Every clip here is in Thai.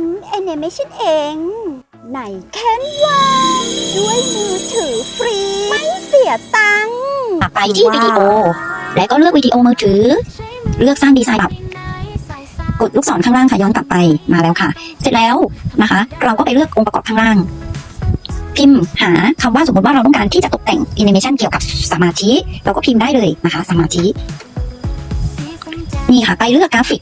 ำแอนิเมชันเอง ในแคนวาด้วยมือถือฟรี ไม่เสียตังค์ไปที่วิดีโอ และก็เลือกวิดีโอมือถือ เลือกสร้างดีไซน์แบบกดลูกศรข้างล่างค่ะย้อนกลับไปมาแล้วค่ะ เสร็จแล้วนะคะ เราก็ไปเลือกองค์ประกอบข้างล่าง พิมพ์หาคำว่าสมมติว่าเราต้องการที่จะตกแต่งแอนิเมชันเกี่ยวกับสมาธิ เราก็พิมพ์ได้เลยนะคะ สมาธิ นี่ค่ะ ไปเลือกกราฟิก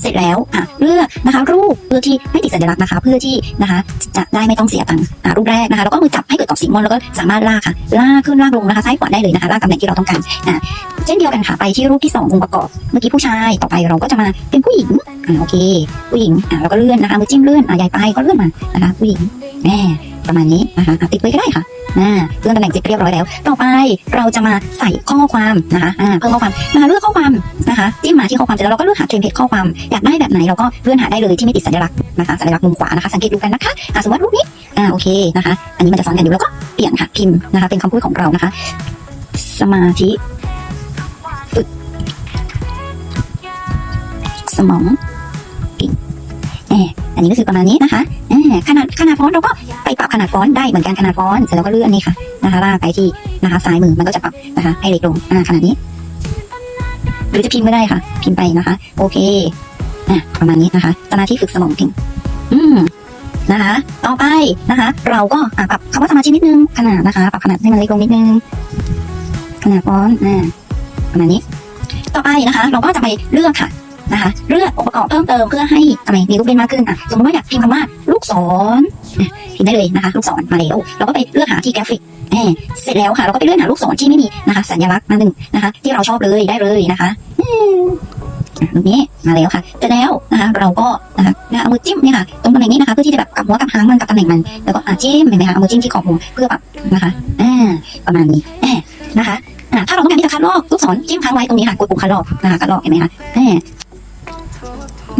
เสร็จแล้วอะเลือกนะคะ รูปเพื่อที่ไม่ติดสัญลักษณ์นะคะ เพื่อที่นะคะจะได้ไม่ต้องเสียตังค์อะรูปแรกนะคะแล้วก็มือจับให้เกิดกรอบสีม่วงแล้วก็สามารถลากค่ะลากขึ้นลากลงนะคะซ้ายขวาได้เลยนะคะลากตำแหน่งที่เราต้องการอะเช่นเดียวกันค่ะไปที่รูปที่สององค์ประกอบเมื่อกี้ผู้ชายต่อไปเราก็จะมาเป็นผู้หญิงอ่าโอเค ผู้หญิงอะเราก็เลื่อนนะคะมือจิ้มเลื่อนอะใหญ่ไปก็เลื่อนมานะคะผู้หญิงแม่ประมาณนี้นะคะอะติดไว้ก็ได้ค่ะ อ่าเลื่อนตำแหน่งเสร็จเรียบร้อยแล้ว ต่อไปเราจะมาใส่ข้อความนะคะอ่าเพิ่มข้อความนะคะเลือกข้อความนะคะจิ้มมาที่ข้อความเสร็จแล้วเราก็เลือกหาเทมเพลตข้อความอยากได้แบบไหนเราก็เลื่อนหาได้เลยที่ไม่ติดสัญลักษณ์นะคะสัญลักษณ์มุมขวานะคะสังเกตดูกันนะคะอะสมมติรูปนี้อ่าโอเคนะคะ อันนี้มันจะซ้อนกันอยู่แล้วก็เปลี่ยนค่ะพิมพ์นะคะเป็นคำพูดของเรานะคะ สมาธิฝึกสมองกิ่งแอบอันนี้ก็คือประมาณนี้นะคะ ขนาดขนาดฟอนต์เราก็ไปปรับขนาดฟอนต์ได้เหมือนกันขนาดฟอนต์เสร็จแล้วก็เลื่อนนี่ค่ะนะคะลากไปที่นะคะซ้ายมือมันก็จะปรับนะคะให้เล็กลงอ่าขนาดนี้ หรือจะพิมพ์ก็ได้ค่ะ พิมพ์ไปนะคะ โอเคอะประมาณนี้นะคะสมาธิฝึกสมองกิ่งอืมนะคะ ต่อไปนะคะ เราก็อะปรับคำว่าสมาธินิดนึงขนาดนะคะปรับขนาดให้มันเล็กลงนิดนึงขนาดฟอนต์อ่าประมาณนี้ ต่อไปนะคะ เราก็จะไปเลือกค่ะ นะคะเลือกองค์ประกอบเพิ่มเติมเพื่อให้ทำไมมีรูปเล่นมากขึ้นอะสมมติว่าอยากพิมพ์คำว่าลูกศรอะพิมพ์ได้เลยนะคะลูกศรมาแล้วเราก็ไปเลือกหาที่กราฟิกแหมเสร็จแล้วค่ะเราก็ไปเลื่อนหาลูกศรที่ไม่มีนะคะ สัญลักษณ์มาหนึ่งนะคะ ที่เราชอบเลยได้เลยนะคะอืมอะรูปนี้มาแล้วค่ะเสร็จแล้วนะคะเราก็นะคะเอามือจิ้มเนี่ยค่ะตรงตำแหน่งนี้นะคะเพื่อที่จะแบบกับหัวกับหางมันกับตำแหน่งมันแล้วก็อะจิ้มเห็นไหมคะเอามือจิ้มที่ขอบหัวเพื่อแบบนะคะอ่าประมาณนี้แหมนะคะอ่าถ้าเราต้องการที่จะคัดลอกลูกศรจิ้มค้างไว้ตรงนี้ค่ะกดปุ่มคัดลอกนะคะคัดลอกเห็นไหมคะแหม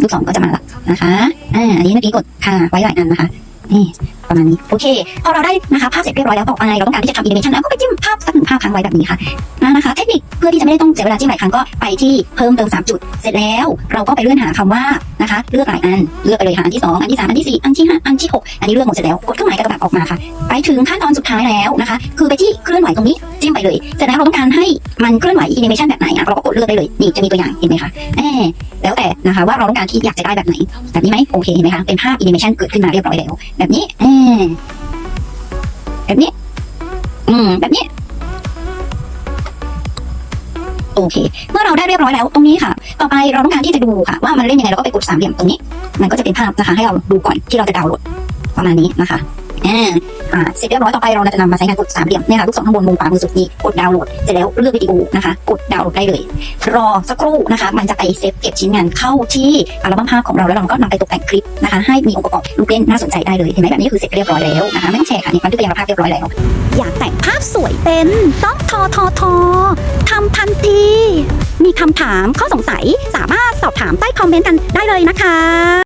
ลูกศรก็จะมาละนะคะอ่าอันนี้เมื่อกี้กดค่ะไว้หลายอันนะคะนี่ประมาณนี้โอเคพอเราได้นะคะภาพเสร็จเรียบร้อยแล้วต่อไปเราต้องการที่จะทำแอนิเมชันแล้วก็ไปจิ้มภาพสักหนึ่งภาพค้างไว้แบบนี้ค่ะนะนะคะเทคนิคเพื่อที่จะไม่ได้ต้องเสียเวลาจิ้มหลายครั้งก็ไปที่เพิ่มเติมสามจุด เสร็จแล้วเราก็ไปเลื่อนหาคำว่านะคะ เลือกหลายอันเลือกไปเลยค่ะอันที่สองอันที่สามอันที่สี่อันที่ห้าอันที่หกอันนี้เลือกหมดเสร็จแล้วกดเครื่องหมายกระดาษออกมาค่ะ ไปถึงขั้นตอนสุดท้ายแล้วนะคะ คือไปที่เคลื่อนไหวตรงนี้จิ ไปเลยเสร็จแล้วเราต้องการให้มันเคลื่อนไหวแอนิเมชันแบบไหนอะเราก็กดเลือกได้เลยนี่จะมีตัวอย่างเห็นไหมคะแอบแล้วแต่นะคะว่าเราต้องการที่อยากจะได้แบบไหนแบบนี้ไหมโอเคเห็นไหมคะเป็นภาพแอนิเมชันเกิดขึ้นมาเรียบร้อยแล้วแบบนี้แอบแบบนี้อืมแบบนี้โอเค เมื่อเราได้เรียบร้อยแล้วตรงนี้ค่ะ ต่อไปเราต้องการที่จะดูค่ะ ว่ามันเล่นยังไงเราก็ไปกดสามเหลี่ยมตรงนี้ มันก็จะเป็นภาพนะคะ ให้เราดูก่อนที่เราจะดาวน์โหลดประมาณนี้นะคะอ่าอ่า เสร็จเรียบร้อยต่อไปเราจะนำมาใช้งานกดสามเหลี่ยมเนี่ยค่ะลูกศรข้างบนมุมขวามือสุดนี้กดดาวน์โหลดเสร็จแล้วเลือกวิดีโอนะคะ กดดาวน์โหลดได้เลย รอสักครู่นะคะ มันจะไปเซฟเก็บชิ้นงานเข้าที่อัลบั้มภาพของเราแล้วเราก็นำไปตกแต่งคลิปนะคะ ให้มีองค์ประกอบรูปเล่นน่าสนใจได้เลยเห็นไหมแบบนี้คือเสร็จเรียบร้อยแล้วนะคะไม่ต้องแชร์ค่ะนี่บันทึกเป็นภาพเรียบร้อยแล้ว อยากแต่งภาพสวยเป็นต้องทอทอทอทำทันที มีคำถามข้อสงสัยสามารถสอบถามใต้คอมเมนต์กันได้เลยนะคะ